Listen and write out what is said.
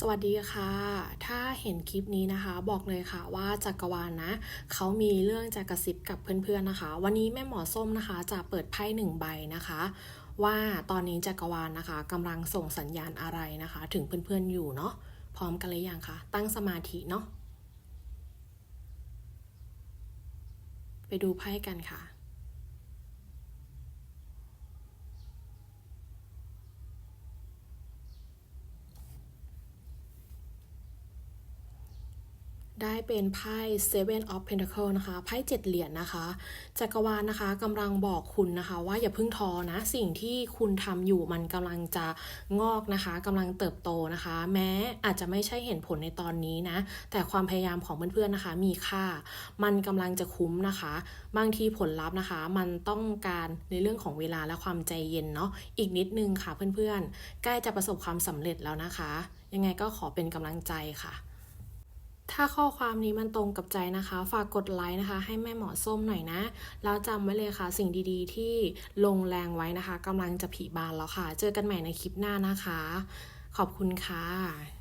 สวัสดีค่ะ ถ้าเห็นคลิปนี้นะคะ บอกเลยค่ะว่าจักรวาลนะเขามีเรื่องจะกระซิบกับเพื่อนๆนะคะ วันนี้แม่หมอส้มนะคะจะเปิดไพ่หนึ่งใบนะคะ ว่าตอนนี้จักรวาลนะคะกำลังส่งสัญญาณอะไรนะคะ ถึงเพื่อนๆอยู่เนาะพร้อมกันหรือยังคะตั้งสมาธิเนาะไปดูไพ่กันค่ะ ได้เป็นไพ่ Seven of Pentacle นะคะไพ่เจ็ดเหรียญนะคะ จักรวาลนะคะกำลังบอกคุณนะคะ ว่าอย่าเพิ่งท้อนะ สิ่งที่คุณทำอยู่มันกำลังจะงอกนะคะกำลังเติบโตนะคะ แม้อาจจะไม่ใช่เห็นผลในตอนนี้นะ แต่ความพยายามของเพื่อนๆนะคะ มีค่า มันกำลังจะคุ้มนะคะ บางทีผลลัพธ์นะคะ มันต้องการในเรื่องของเวลาและความใจเย็นเนาะอีกนิดนึงค่ะเพื่อนๆ ใกล้จะประสบความสำเร็จแล้วนะคะ ยังไงก็ขอเป็นกำลังใจค่ะ ถ้าข้อความนี้มันตรงกับใจนะคะ ฝากกดไลค์นะคะ ให้แม่หมอส้มหน่อยนะ แล้วจำไว้เลยค่ะ สิ่งดีๆ ที่ลงแรงไว้นะคะกำลังจะผีบานแล้วค่ะ เจอกันใหม่ในคลิปหน้านะคะ ขอบคุณค่ะ